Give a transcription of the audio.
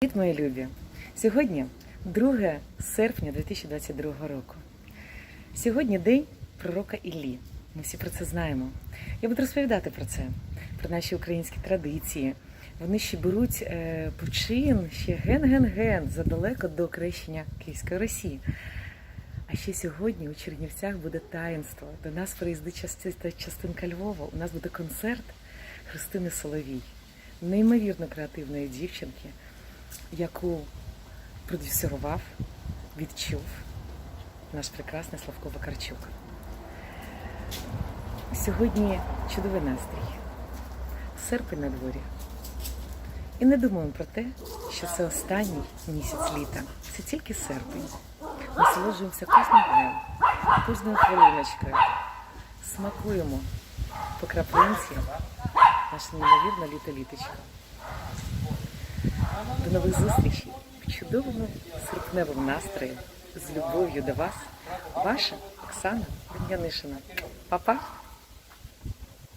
Привіт, мої любі! Сьогодні 2 серпня 2022 року. Сьогодні день пророка Іллі. Ми всі про це знаємо. Я буду розповідати про це, про наші українські традиції. Вони ще беруть е, почин ще ген-ген-ген задалеко до крещення Київської Росії. А ще сьогодні у Чернівцях буде таїнство. До нас приїздить части- частинка Львова. У нас буде концерт Христини Соловій, неймовірно креативної дівчинки, яку продюсерував, відчув наш прекрасний Славко Вакарчук. Сьогодні чудовий настрій. Серпень на дворі. І не думаємо про те, що це останній місяць літа. Це тільки серпень. Насолоджуємося кожним днем, кожною хвилиночкою. Смакуємо по краплинці наше неймовірне літо-літочко. До нових зустрічей в чудовому серпневому настрої з любов'ю до вас. Ваша Оксана Дем'янишина. Па-па!